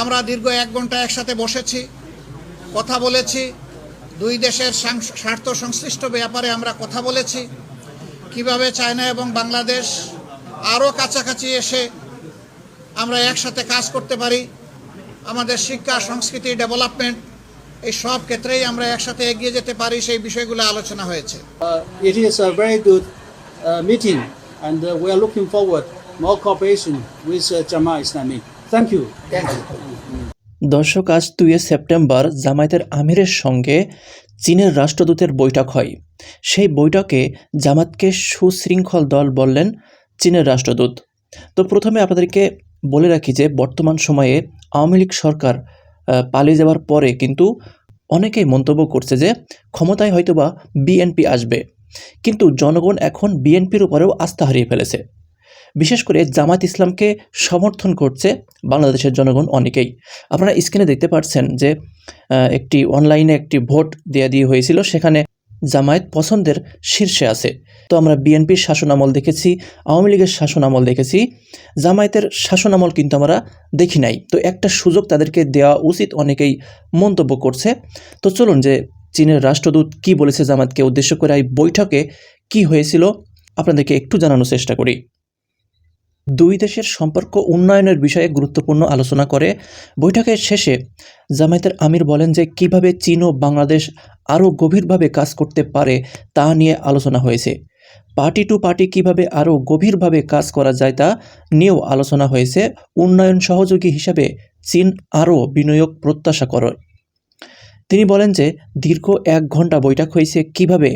আমরা দীর্ঘ এক ঘণ্টা একসাথে বসেছি কথা বলেছি দুই দেশের স্বার্থ সংশ্লিষ্ট ব্যাপারে আমরা কথা বলেছি। কীভাবে চায়না এবং বাংলাদেশ আরও কাছাকাছি এসে আমরা একসাথে কাজ করতে পারি আমাদের শিক্ষা সংস্কৃতি ডেভেলপমেন্ট এই সব ক্ষেত্রেই আমরা একসাথে এগিয়ে যেতে পারি সেই বিষয়গুলো আলোচনা হয়েছে। Uh, it is a very good uh, meeting, and uh, we are looking forward more cooperation Thank you. দর্শক, আজ দুই সেপ্টেম্বর জামায়াতের আমিরের সঙ্গে চীনের রাষ্ট্রদূতের বৈঠক হয়। সেই বৈঠকে জামাতকে সুশৃঙ্খল দল বললেন চীনের রাষ্ট্রদূত। তো প্রথমে আপনাদেরকে বলে রাখি যে, বর্তমান সময়ে আওয়ামী লীগ সরকার পালিয়ে যাওয়ার পরে কিন্তু অনেকেই মন্তব্য করছে যে, ক্ষমতায় হয়তোবা বিএনপি আসবে। কিন্তু জনগণ এখন বিএনপির উপরেও আস্থা হারিয়ে ফেলেছে। বিশেষ করে জামাত ইসলামকে সমর্থন করছে বাংলাদেশের জনগণ অনেকেই। আপনারা স্ক্রিনে দেখতে পাচ্ছেন যে একটি অনলাইনে একটি ভোট দেওয়া দিয়ে হয়েছিল, সেখানে জামায়াত পছন্দের শীর্ষে আছে। তো আমরা বিএনপির শাসনামল দেখেছি, আওয়ামী লীগের শাসনামল দেখেছি। জামায়াতের শাসনামল কিন্তু আমরা দেখি নাই। তো একটা সুযোগ তাদেরকে দেওয়া উচিত অনেকেই মন্তব্য করছে। তো চলুন যে, চীনের রাষ্ট্রদূত কি বলেছে জামাতকে উদ্দেশ্য করে এই বৈঠকে কি হয়েছিল, আপনাদেরকে একটু জানানোর চেষ্টা করি। দুই দেশের সম্পর্ক উন্নয়নের বিষয়ে গুরুত্বপূর্ণ আলোচনা করে বৈঠকের শেষে জামায়াতের আমির বলেন যে কীভাবে চীন ও বাংলাদেশ আরও গভীরভাবে কাজ করতে পারে তা নিয়ে আলোচনা হয়েছে। পার্টি টু পার্টি কীভাবে আরও গভীরভাবে কাজ করা যায় তা নিয়েও আলোচনা হয়েছে। উন্নয়ন সহযোগী হিসাবে চীন আরও বিনিয়োগ প্রত্যাশা করে তিনি বলেন যে দীর্ঘ এক ঘণ্টা বৈঠক হয়েছে কীভাবে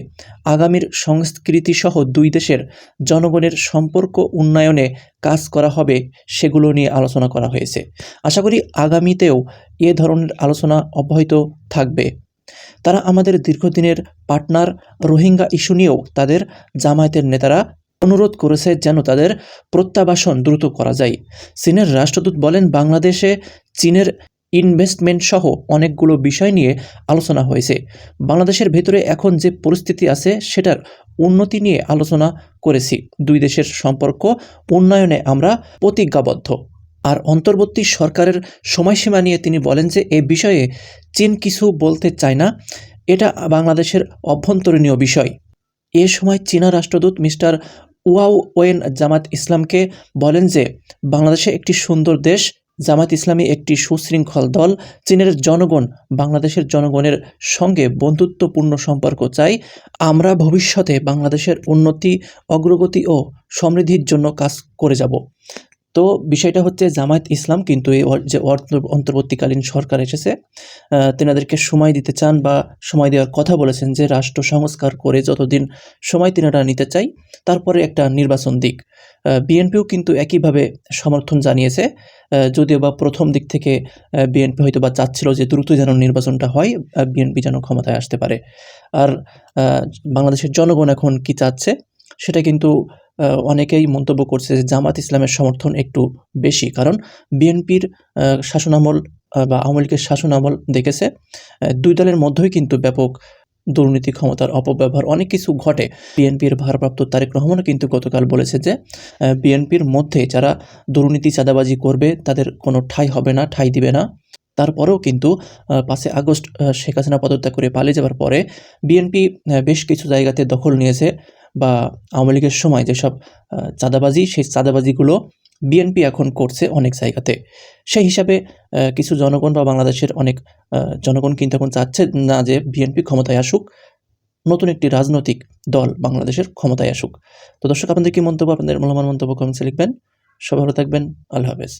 আগামীর সংস্কৃতি সহ দুই দেশের জনগণের সম্পর্ক উন্নয়নে কাজ করা হবে সেগুলো নিয়ে আলোচনা করা হয়েছে। আশা করি আগামীতেও এ ধরনের আলোচনা অব্যাহত থাকবে। তারা আমাদের দীর্ঘদিনের পার্টনার রোহিঙ্গা ইস্যু নিয়েও তাদের জামায়াতের নেতারা অনুরোধ করেছে যেন তাদের প্রত্যাবাসন দ্রুত করা যায়। চীনের রাষ্ট্রদূত বলেন, বাংলাদেশে চীনের ইনভেস্টমেন্ট সহ অনেকগুলো বিষয় নিয়ে আলোচনা হয়েছে। বাংলাদেশের ভেতরে এখন যে পরিস্থিতি আছে, সেটার উন্নতি নিয়ে আলোচনা করেছি। দুই দেশের সম্পর্ক উন্নয়নে আমরা প্রতিজ্ঞাবদ্ধ। আর অন্তর্বর্তী সরকারের সময়সীমা নিয়ে তিনি বলেন যে, এ বিষয়ে চীন কিছু বলতে চায় না। এটা বাংলাদেশের অভ্যন্তরীণীয় বিষয়। এ সময় চীনা রাষ্ট্রদূত মিস্টার ওয়াও ওয়েন জামাত ইসলামকে বলেন যে, বাংলাদেশে একটি সুন্দর দেশ জামাত ইসলামী একটি সুশৃঙ্খল দল, চীনের জনগণ, বাংলাদেশের জনগণের সঙ্গে বন্ধুত্বপূর্ণ সম্পর্ক চাই। আমরা ভবিষ্যতে বাংলাদেশের উন্নতি, অগ্রগতি ও সমৃদ্ধির জন্য কাজ করে যাব। তো বিষয়টা হচ্ছে জামায়াত ইসলাম কিন্তু এই যে অন্তর্বর্তীকালীন সরকার এসেছে তেনাদেরকে সময় দিতে চান বা সময় দেওয়ার কথা বলেছেন যে রাষ্ট্র সংস্কার করে যতদিন সময় তেনারা নিতে চাই, তারপরে একটা নির্বাচন দিক। বিএনপিও কিন্তু একইভাবে সমর্থন জানিয়েছে যদিও বা প্রথম দিক থেকে বিএনপি হয়তো বা চাচ্ছিল যে দ্রুত যেন নির্বাচনটা হয় বিএনপি যেন ক্ষমতায় আসতে পারে। আর বাংলাদেশের জনগণ এখন কি চাচ্ছে, সেটা কিন্তু অনেকেই মন্তব্য করছে যে জামাত ইসলামের সমর্থন একটু বেশি। কারণ বিএনপির শাসনামল বা আওয়ামী লীগের শাসনামল দেখেছে দুই দলের মধ্যেই কিন্তু ব্যাপক দুর্নীতি, ক্ষমতার অপব্যবহার অনেক কিছু ঘটে। বিএনপির ভারপ্রাপ্ত তারেক রহমানও কিন্তু গতকাল বলেছে যে বিএনপির মধ্যে যারা দুর্নীতি চাঁদাবাজি করবে, তাদের কোনো ঠাঁই হবে না, ঠাঁই দিবে না। তারপরেও কিন্তু পাঁচই আগস্ট শেখ হাসিনা পদত্যাগ করে পালিয়ে যাওয়ার পরে বিএনপি বেশ কিছু জায়গাতে দখল নিয়েছে। বা আওয়ামী লীগের সময় যেসব চাঁদাবাজি, সেই চাঁদাবাজিগুলো বিএনপি এখন করছে অনেক জায়গাতে। সেই হিসাবে কিছু জনগণ বা বাংলাদেশের অনেক জনগণ কিন্তু এখন চাচ্ছে না যে বিএনপি ক্ষমতায় আসুক, নতুন একটি রাজনৈতিক দল বাংলাদেশের ক্ষমতায় আসুক। তো দর্শক, আপনাদের কি মন্তব্য, আপনাদের মূল্যবান মন্তব্য কমেন্টসে লিখবেন। সবাই ভালো থাকবেন, আল্লাহ হাফেজ।